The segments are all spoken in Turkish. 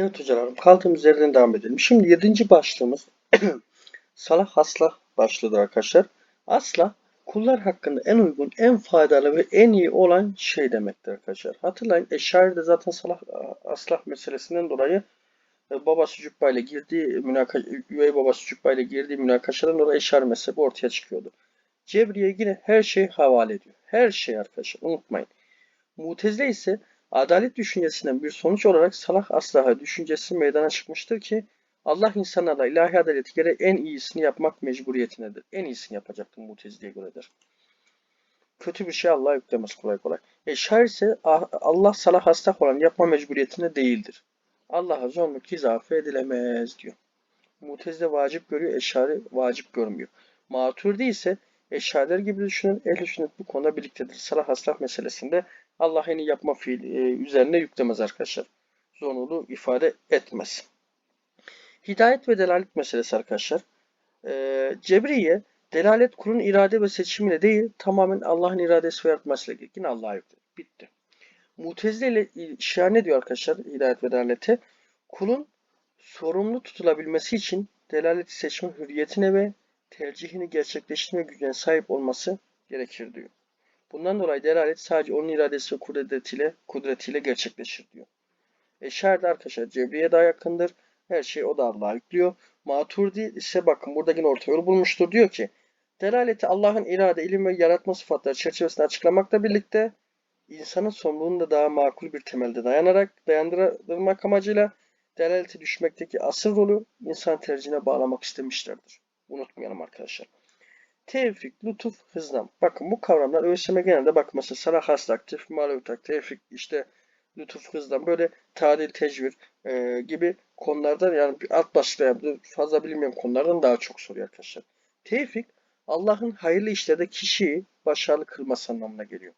Evet hocalarım kaldığımız yerden devam edelim. Şimdi yedinci başlığımız salah aslah başlığıdır arkadaşlar. Asla kullar hakkında en uygun, en faydalı ve en iyi olan şey demektir arkadaşlar. Hatırlayın Eşari de zaten salah aslah meselesinden dolayı e, babası Cübba ile girdiği üvey babası Cübba ile girdiği münakaşadan dolayı Eşari mezhebi ortaya çıkıyordu. Cebriye yine her şeyi havale ediyor. Her şey arkadaşlar unutmayın. Mutezile ise adalet düşüncesinden bir sonuç olarak salah aslaha düşüncesi meydana çıkmıştır ki Allah insanlarla ilahi adaleti göre en iyisini yapmak mecburiyetindedir. En iyisini yapacaktır Mutezile'ye göredir. Kötü bir şey Allah'a yüklemez kolay kolay. E şair ise Allah salah aslah olan yapma mecburiyetinde değildir. Allah'a zorluk izafe edilemez diyor. Mutezile vacip görüyor, eşari vacip görmüyor. Maturidi ise eşariler gibi düşünün, ehl sünnet bu konuda birliktedir. Salah aslah meselesinde Allah yapma fiil e, üzerine yüklemez arkadaşlar. Zorunluluğu ifade etmez. Hidayet ve delalet meselesi arkadaşlar. E, Cebriye delalet kulun irade ve seçimiyle değil tamamen Allah'ın iradesi ve yaratmasıyla ilgili. Yine Allah'a yüklenir. Bitti. Mutezile ile Şia ne diyor arkadaşlar hidayet ve delalete? Kulun sorumlu tutulabilmesi için delaleti seçme hürriyetine ve tercihini gerçekleştirme gücüne sahip olması gerekir diyor. Bundan dolayı delalet sadece onun iradesi ve kudretiyle, kudretiyle gerçekleşir diyor. Eşar da arkadaşlar Cebriye daha yakındır. Her şeyi o da Allah'a yüklüyor. Maturdi ise bakın burada yine orta yolu bulmuştur. Diyor ki delaleti Allah'ın irade, ilim ve yaratma sıfatları çerçevesinde açıklamakla birlikte insanın sorumluluğunu da daha makul bir temelde dayanarak dayandırmak amacıyla delaleti düşmekteki asıl rolü insan tercihine bağlamak istemişlerdir. Unutmayalım arkadaşlar. Tevfik, lütuf, hızlan. Bakın bu kavramlar ÖSYM genelde bak mesela sarah hasıl aktif, malutak, tevfik, işte lütuf, hızlan böyle tadil, tecvir e, gibi konulardan yani bir alt başlıkta fazla bilinmeyen konulardan daha çok soruyor arkadaşlar. Tevfik Allah'ın hayırlı işlerde kişiyi başarılı kılması anlamına geliyor.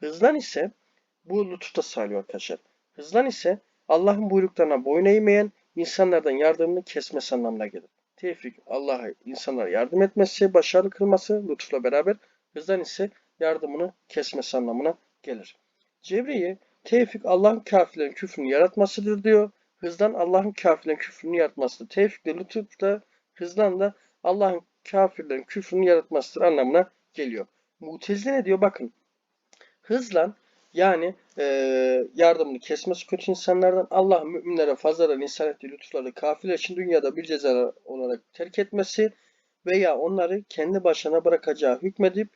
Hızlan ise bu lütufta sağlıyor arkadaşlar. Hızlan ise Allah'ın buyruklarına boyun eğmeyen insanlardan yardımını kesmesi anlamına gelir. Tevfik Allah'a insanlara yardım etmesi, başarılı kılması lütufla beraber hızdan ise yardımını kesmesi anlamına gelir. Cevriye tevfik Allah'ın kafirlerin küfrünü yaratmasıdır diyor. Hızdan Allah'ın kafirlerin küfrünü yaratmasıdır. Tevfik de lütuf da hızdan da Allah'ın kafirlerin küfrünü yaratmasıdır anlamına geliyor. Mutezile diyor? Bakın. Hızlan yani e, yardımını kesmesi kötü insanlardan Allah müminlere fazladan insan ettiği lütufları kafirler için dünyada bir ceza olarak terk etmesi veya onları kendi başına bırakacağı hükmedip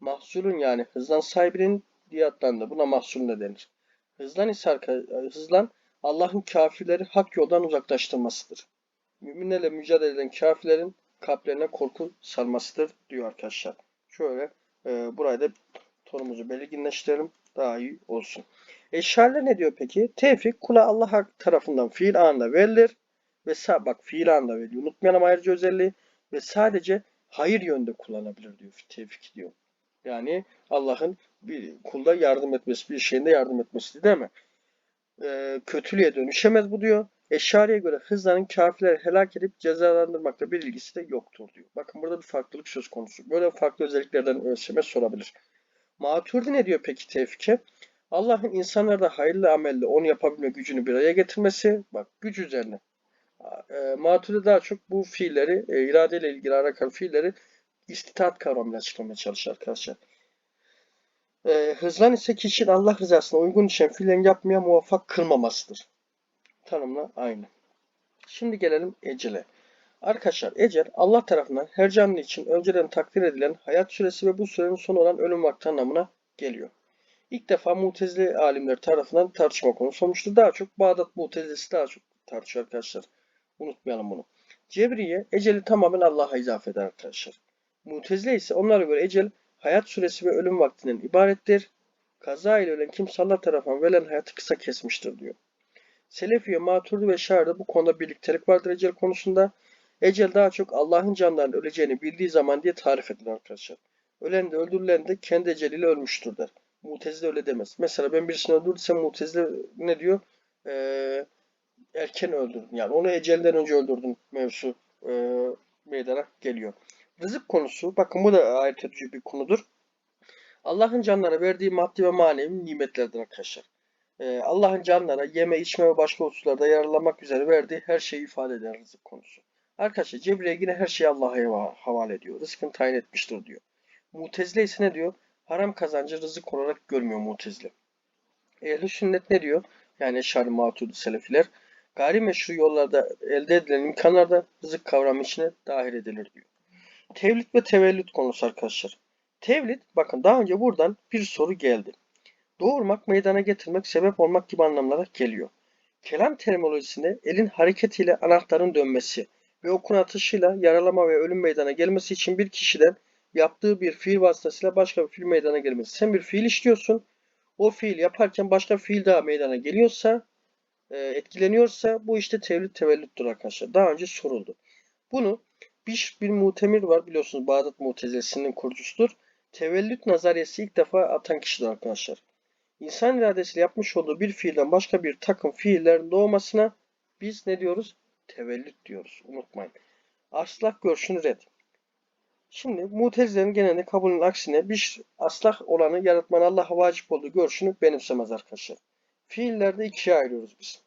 mahsulün yani hızlan sahibinin diye. Buna mahsul ne denir? Hızlan ise hızlan Allah'ın kafirleri hak yoldan uzaklaştırmasıdır. Müminlerle mücadele eden kafirlerin kalplerine korku sarmasıdır diyor arkadaşlar. Şöyle e, burayı da tonumuzu belirginleştirelim daha iyi olsun. Eşarlar ne diyor peki? Tevfik kula Allah tarafından fiil anında verilir ve sağ bak fiil anında veriyor. Unutmayalım ayrıca özelliği ve sadece hayır yönde kullanabilir diyor tevfik diyor. Yani Allah'ın bir kulda yardım etmesi, bir şeyinde yardım etmesi değil mi? Ee, kötülüğe dönüşemez bu diyor. Eşariye göre hızların kafirleri helak edip cezalandırmakla bir ilgisi de yoktur diyor. Bakın burada bir farklılık söz konusu. Böyle farklı özelliklerden ölçeme sorabilir. Maturidi ne diyor peki tevfike? Allah'ın insanlarda hayırlı amelle onu yapabilme gücünü bir araya getirmesi. Bak güç üzerine. E, Maturidi daha çok bu fiilleri, e, iradeyle ilgili alakalı fiilleri istitaat kavramıyla açıklamaya çalışır arkadaşlar. E, hızlan ise kişinin Allah rızasına uygun düşen fiillerin yapmaya muvaffak kılmamasıdır. Tanımla aynı. Şimdi gelelim ecele. Arkadaşlar ecel Allah tarafından her canlı için önceden takdir edilen hayat süresi ve bu sürenin sonu olan ölüm vakti anlamına geliyor. İlk defa Mutezile alimler tarafından tartışma konusu olmuştur. Daha çok Bağdat Mutezilesi daha çok tartışıyor arkadaşlar. Unutmayalım bunu. Cebriye eceli tamamen Allah'a izafe eder arkadaşlar. Mutezile ise onlara göre ecel hayat süresi ve ölüm vaktinden ibarettir. Kaza ile ölen kimse Allah tarafından verilen hayatı kısa kesmiştir diyor. Selefiye, Maturidi ve Şair'de bu konuda birliktelik vardır ecel konusunda. Ecel daha çok Allah'ın canlarının öleceğini bildiği zaman diye tarif edilir arkadaşlar. Ölen de öldürülen de kendi eceliyle ölmüştür der. Mutezile öyle demez. Mesela ben birisini öldürdüysem Mutezile ne diyor? Ee, erken öldürdün. Yani onu ecelden önce öldürdün mevzu e, meydana geliyor. Rızık konusu. Bakın bu da ayet edici bir konudur. Allah'ın canlara verdiği maddi ve manevi nimetlerdir arkadaşlar. Ee, Allah'ın canlara yeme, içme ve başka hususlarda yararlanmak üzere verdiği her şeyi ifade eden rızık konusu. Arkadaşlar Cebrail yine her şeyi Allah'a hava- havale ediyor. Rızkını tayin etmiştir diyor. Mutezile ise ne diyor? Haram kazancı rızık olarak görmüyor Mutezile. Ehl-i sünnet ne diyor? Yani Eşari Maturidi Selefiler gayrimeşru yollarda elde edilen imkanlar da rızık kavramı içine dahil edilir diyor. Tevlid ve tevellüt konusu arkadaşlar. Tevlid bakın daha önce buradan bir soru geldi. Doğurmak, meydana getirmek, sebep olmak gibi anlamlara geliyor. Kelam terminolojisinde elin hareketiyle anahtarın dönmesi ve okun atışıyla yaralama ve ölüm meydana gelmesi için bir kişiden yaptığı bir fiil vasıtasıyla başka bir fiil meydana gelmesi. Sen bir fiil işliyorsun. O fiil yaparken başka bir fiil daha meydana geliyorsa, e, etkileniyorsa bu işte tevlid tevellüttür arkadaşlar. Daha önce soruldu. Bunu bir, bir mutemir var biliyorsunuz Bağdat Mutezelesi'nin kurucusudur. Tevellüt nazariyesi ilk defa atan kişidir arkadaşlar. İnsan iradesiyle yapmış olduğu bir fiilden başka bir takım fiillerin doğmasına biz ne diyoruz? Tevellüt diyoruz. Unutmayın. Aslak görüşünü red. Şimdi mutezilerin genelde kabulün aksine bir aslak olanı yaratmanın Allah'a vacip olduğu görüşünü benimsemez arkadaşlar. Fiillerde ikiye ayırıyoruz biz.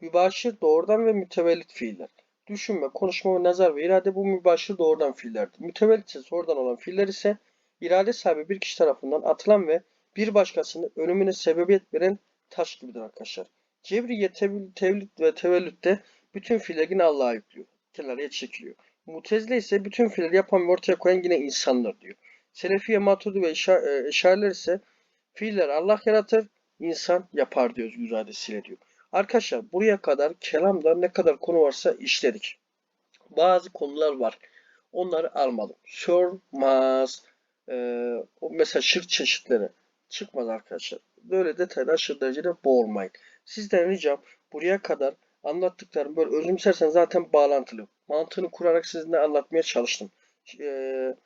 Mübaşir doğrudan ve mütevellit fiiller. Düşünme, konuşma ve nazar ve irade bu mübaşir doğrudan fiillerdir. Mütevellit ise sonradan olan fiiller ise irade sahibi bir kişi tarafından atılan ve bir başkasının ölümüne sebebiyet veren taş gibidir arkadaşlar. Tevil- tevlid ve tevellütte bütün fiiller yine Allah'a yüklüyor. Kenarıya çekiliyor. Mutezile ise bütün fiilleri yapan ve ortaya koyan yine insanlar diyor. Selefiye, Maturidi ve e, Eşariler ise fiiller Allah yaratır, insan yapar diyor özgür iradesiyle diyor. Arkadaşlar buraya kadar kelamda ne kadar konu varsa işledik. Bazı konular var. Onları almadım. Sormaz. Ee, o mesela şirk çeşitleri çıkmaz arkadaşlar. Böyle detaylı aşırı derecede boğulmayın. Sizden ricam buraya kadar anlattıklarım böyle özümsersen zaten bağlantılı. Mantığını kurarak sizinle anlatmaya çalıştım. Ee,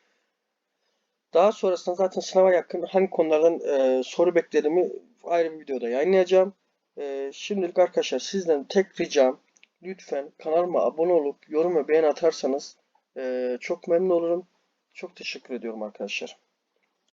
daha sonrasında zaten sınava yakın hangi konulardan e, soru beklediğimi ayrı bir videoda yayınlayacağım. E, şimdilik arkadaşlar sizden tek ricam lütfen kanalıma abone olup yorum ve beğeni atarsanız e, çok memnun olurum. Çok teşekkür ediyorum arkadaşlar.